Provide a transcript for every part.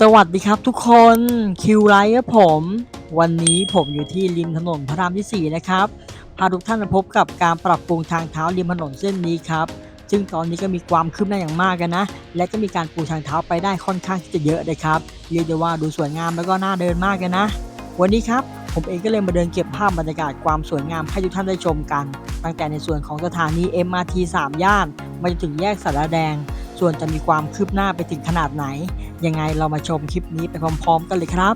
สวัสดีครับทุกคนคิวไลท์ครับผม วันนี้ผมอยู่ที่ริมถนนพระรามที่ 4 นะครับ พาทุกท่านมาพบกับการปรับปรุงทางเท้าริมถนนเส้นนี้ครับ ซึ่งตอนนี้ก็มีความคืบหน้าอย่างมากกันนะ และก็มีการปูทางเท้าไปได้ค่อนข้างที่จะเยอะเลยครับ เรียกได้ว่าดูสวยงามแล้วก็น่าเดินมากกันนะ วันนี้ครับผมเองก็เลยมาเดินเก็บภาพบรรยากาศความสวยงามให้ทุกท่านได้ชมกัน ตั้งแต่ในส่วนของสถานี MRT 3 ย่านมาจนถึงแยกสารแดง ส่วนจะมีความคืบหน้าไปถึงขนาดไหน ยังไงเรามาชมคลิปนี้ไปพร้อม ๆ กันเลยครับ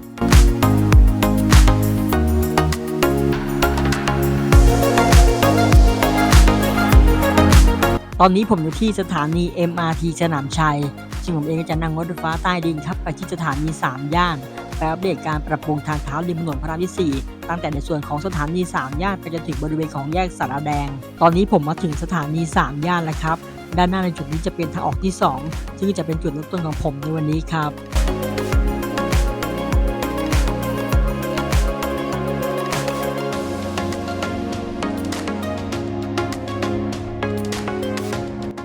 ตอนนี้ผมอยู่ที่สถานี MRT สนามชัย ซึ่งผมเองก็จะนั่งรถไฟฟ้าใต้ดินครับไปที่สถานี 3 ย่านไปอัปเดตการปรับปรุงทางเท้าริมถนนพระรามที่ 4 ตั้งแต่ในส่วนของสถานี 3 ย่านไปจนถึงบริเวณของแยกสารแดง ตอนนี้ผมมาถึงสถานี 3 ย่านแล้วครับ ด้านหน้าในจุดนี้จะเป็นทางออกที่ 2 ซึ่งจะเป็นจุดเริ่มต้นของผมในวันนี้ครับ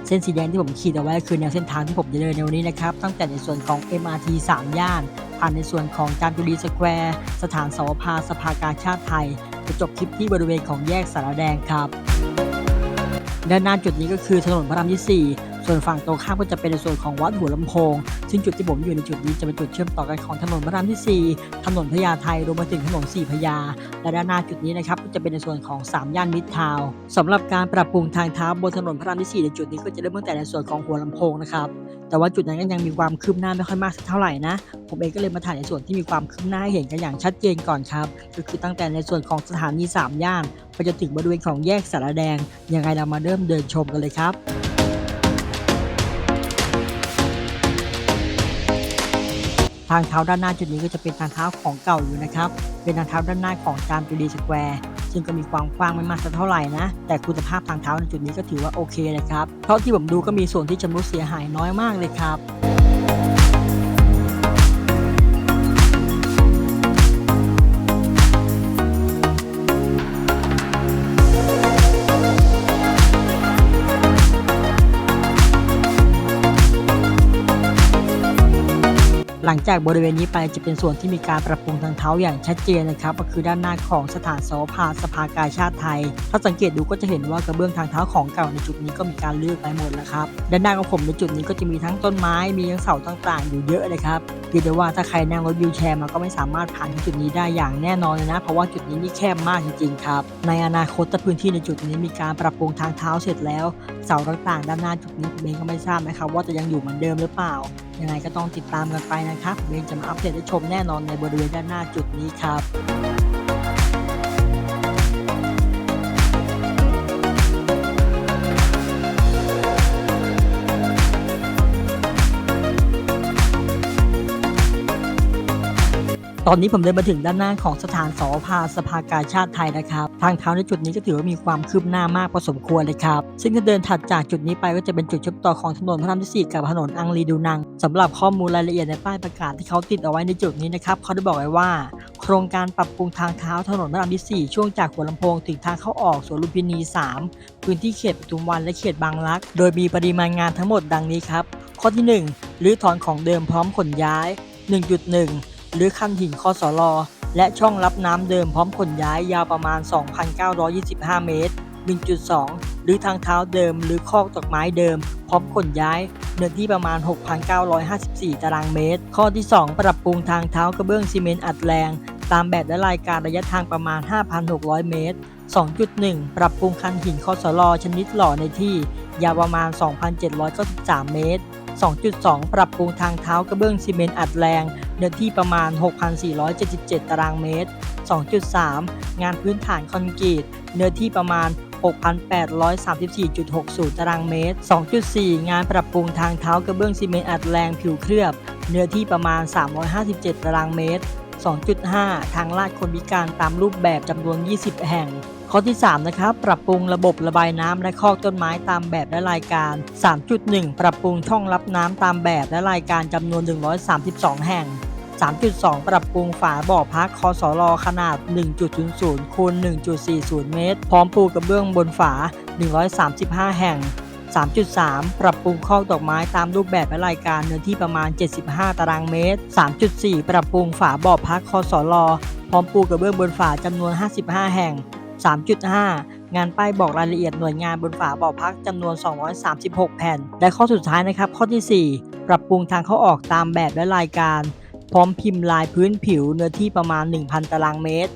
เส้นสีแดงที่ผมขีดเอาไว้คือแนวเส้นทางที่ผมจะเดินในวันนี้นะครับ ตั้งแต่ในส่วนของ MRT 3 ย่าน ผ่านในส่วนของการจุรีสแควร์ สถานสวภาสภากาชาติไทยจะจบคลิปที่บริเวณของแยกสารแดงครับ ด้านหน้าจุดนี้ก็คือถนนพระรามที่4 ส่วนฝั่งตรงข้ามก็จะเป็นในส่วนของวัดหัวลำโพง ซึ่งจุดที่ผมอยู่ในจุดนี้จะเป็นจุดเชื่อมต่อกันของถนนพระรามที่ 4 ถนนพญาไทรวมไปถึงถนนสี่พญา และด้านหน้าจุดนี้นะครับก็จะเป็นในส่วนของ 3 ย่านมิตรทาวน์สำหรับการปรับปรุงทางเท้าบนถนนพระรามที่ 4 ในจุดนี้ก็จะเริ่มตั้งแต่ในส่วนของหัวลำโพงนะครับแต่ว่าจุดนั้นก็ยังมีความคืบหน้าไม่ค่อยมากสักเท่าไหร่นะ ผมเองก็เลยมาถ่ายในส่วนที่มีความคืบหน้าให้เห็นกันอย่างชัดเจนก่อนครับ ก็คือตั้งแต่ในส่วนของสถานี3ย่านไปจนถึงบริเวณของแยกสารแดง ยังไงเรามาเริ่มเดินชมกันเลยครับ ทางเท้าด้านหน้าจุดนี้ก็จะเป็นทางเท้าของเก่าอยู่นะครับ เป็นทางเท้าด้านหน้าของจามจุรีสแควร์ซึ่งก็มีความกว้างไม่มากสักเท่าไหร่นะ แต่คุณภาพทางเท้าในจุดนี้ก็ถือว่าโอเคเลยครับเพราะที่ผมดูก็มีส่วนที่ชำรุดเสียหายน้อยมากเลยครับ หลังจากบริเวณนี้ไปจะเป็นส่วนที่มีการปรับปรุงทางเท้าอย่างชัดเจนนะครับก็คือด้านหน้าของสถานสวภาสภากาชาติไทย ถ้าสังเกตดูก็จะเห็นว่ากระเบื้องทางเท้าของเก่าในจุดนี้ก็มีการเลือกไปหมดแล้วครับด้านหน้าของผมในจุดนี้ก็จะมีทั้งต้นไม้มีทั้งเสาต่างๆ อยู่เยอะเลยครับเรียกได้ว่าถ้าใครนั่งรถวิวแชร์มาก็ไม่สามารถผ่านที่จุดนี้ได้อย่างแน่นอนเลยนะ เพราะว่าจุดนี้นี่แคบมากจริงๆครับในอนาคตถ้าพื้นที่ในจุดนี้มีการปรับปรุงทางเท้าเสร็จแล้ว เสาต่างๆ ด้านหน้าจุดนี้ผมเองก็ไม่ทราบนะครับว่าจะยังอยู่เหมือนเดิมหรือเปล่ายังไงก็ต้องติดตามกันไปนะครับเองจะมาอัปเดตให้ชมแน่นอนในบริเวณด้านหน้าจุดนี้ครับ ตอนนี้ผมเดินมาถึงด้านหน้าของสถานสวภาสภากาชาติไทยนะครับ ทางเท้าในจุดนี้ก็ถือว่ามีความคืบหน้ามากพอสมควรเลยครับ ซึ่งถ้าเดินถัดจากจุดนี้ไปก็จะเป็นจุดเชื่อมต่อของถนนพระรามที่4กับถนนอังรีดูนังสำหรับข้อมูลรายละเอียดในป้ายประกาศที่เขาติดเอาไว้ในจุดนี้นะครับเขาได้บอกไว้ว่า โครงการปรับปรุงทางเท้าถนนพระรามที่4ช่วงจากหัวลำโพงถึงทางเข้าออกสวนลุมพินี 3 พื้นที่เขตปทุมวันและเขตบางรัก โดยมีปริมาณงานทั้งหมดดังนี้ครับข้อที่1รื้อถอนของเดิมพร้อมขนย้าย 1.1 หรือคันหินคอสลอและช่องรับน้ำเดิมพร้อมขนย้ายยาวประมาณ 2,925 เมตร 1.2 หรือทางเท้าเดิมหรือคอกดอกไม้เดิม พร้อมขนย้ายเนื้อที่ประมาณ 6,954 ตารางเมตร ข้อที่ 2 ปรับปรุงทางเท้ากระเบื้องซีเมนต์อัดแรง ตามแบบและรายการระยะทางประมาณ 5,600 เมตร 2.1 ปรับปรุงคันหินคอสลอชนิดหล่อในที่ ยาวประมาณ 2,793 เมตร 2.2 ปรับปรุงทางเท้ากระเบื้องซีเมนต์อัดแรง เนื้อที่ประมาณ 6,477 ตารางเมตร 2.3 งานพื้นฐานคอนกรีต เนื้อที่ประมาณ 6,834.60 ตารางเมตร 2.4 งานปรับปรุงทางเท้ากระเบื้องซีเมนต์อัดแรงผิวเคลือบ เนื้อที่ประมาณ 357 ตารางเมตร 2.5 ทางลาดคนพิการตามรูปแบบจำนวน 20 แห่งข้อที่ 3 นะครับ ปรับปรุงระบบระบายน้ำและคอกต้นไม้ตามแบบและรายการ 3.1 ปรับปรุงช่องรับน้ำตามแบบและรายการจำนวน 132 แห่ง 3.2 ปรับปรุงฝาบ่อพักคอสลขนาด 1.00คูณ1.40 เมตร พร้อมปูกระเบื้องบนฝา 135 แห่ง 3.3 ปรับปรุงคอกดอกไม้ตามรูปแบบและรายการเนื้อที่ประมาณ 75 ตารางเมตร 3.4 ปรับปรุงฝาบ่อพักคอสลพร้อมปูกระเบื้องบนฝาจำนวน 55 แห่ง 3.5 งานป้ายบอกรายละเอียดหน่วยงานบนฝาบ่อพักจำนวน 236 แผ่น และข้อสุดท้ายนะครับข้อที่ 4 ปรับปรุงทางเข้าออกตามแบบและรายการ พร้อมพิมพ์ลายพื้นผิวเนื้อที่ประมาณ 1,000 ตารางเมตร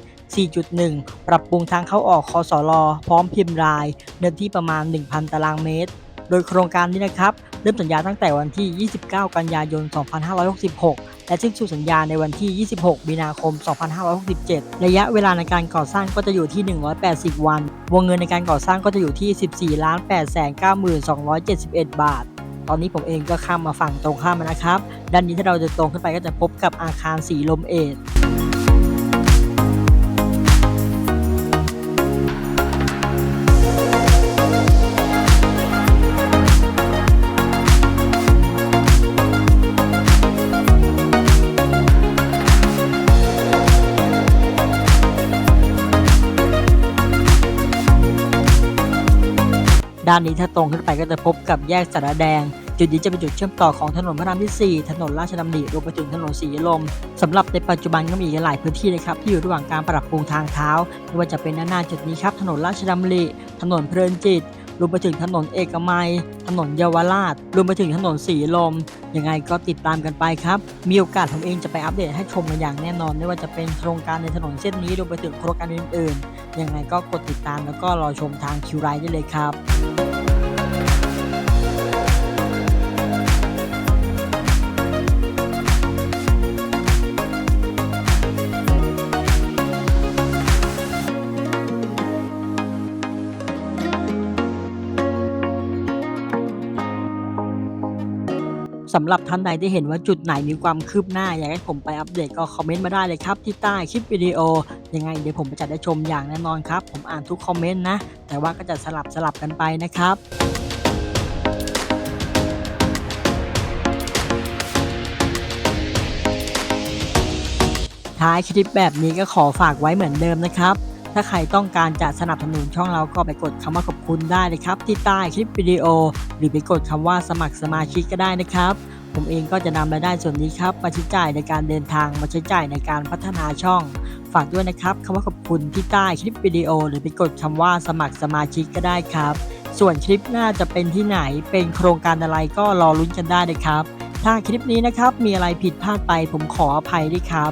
4.1 ปรับปรุงทางเข้าออกคอสลพร้อมพิมพ์ลายเนื้อที่ประมาณ 1,000 ตารางเมตร โดยโครงการนี้นะครับ เริ่มสัญญาตั้งแต่วันที่ 29 กันยายน 2566 และสิ้นสุดสัญญาในวันที่ 26 มีนาคม 2567 ระยะเวลาในการก่อสร้างก็จะอยู่ที่ 180 วัน วงเงินในการก่อสร้างก็จะอยู่ที่ 14 8 9 2 7 1 บาท ตอนนี้ผมเองก็ข้ามมาฝั่งตรงข้ามแล้วนะครับ ด้านนี้ถ้าเราจะตรงขึ้นไปก็จะพบกับอาคารสีลมเอท ด้านนี้ถ้าตรงขึ้นไปก็จะพบกับแยกสารแดง จุดนี้จะเป็นจุดเชื่อมต่อของถนนพระรามที่ 4 ถนนราชดำรินรวมไปถึงถนนสีลมสำหรับในปัจจุบันก็มีหลายพื้นที่เลยครับที่อยู่ระหว่างการปรับปรุงทางเท้าไม่ว่าจะเป็นด้านหน้าจุดนี้ครับถนนราชดำรินถนนเพลินจิตรวมไปถึงถนนเอกมัย ถนนเยาวราช รวมไปถึงถนนสีลม ยังไงก็ติดตามกันไปครับ มีโอกาสผมเองจะไปอัปเดตให้ชมกันอย่างแน่นอน ไม่ว่าจะเป็นโครงการในถนนเส้นนี้ รวมไปถึงโครงการอื่นๆ ยังไงก็กดติดตามแล้วก็รอชมทางคิวไรได้เลยครับ สำหรับท่านใดที่เห็นว่าจุดไหนมีความคืบหน้า อยากให้ผมไปอัปเดตก็คอมเมนต์มาได้เลยครับ ที่ใต้คลิปวิดีโอ ยังไงเดี๋ยวผมจะได้ชมอย่างแน่นอนครับ ผมอ่านทุกคอมเมนต์นะ แต่ว่าก็จะสลับสลับกันไปนะครับท้ายคลิปแบบนี้ก็ขอฝากไว้เหมือนเดิมนะครับ ถ้าใครต้องการจะสนับสนุนช่องเราก็ไปกดคำว่าขอบคุณได้เลยครับที่ใต้คลิปวิดีโอ หรือไปกดคำว่าสมัครสมาชิกก็ได้นะครับ ผมเองก็จะนำรายได้ส่วนนี้ครับมาใช้จ่ายในการเดินทางมาใช้จ่ายในการพัฒนาช่อง ฝากด้วยนะครับคำว่าขอบคุณที่ใต้คลิปวิดีโอ หรือไปกดคำว่าสมัครสมาชิกก็ได้ครับ ส่วนคลิปหน้าจะเป็นที่ไหน เป็นโครงการอะไรก็รอลุ้นกันได้เลยครับถ้าคลิปนี้นะครับมีอะไรผิดพลาดไปผมขออภัยด้วยครับ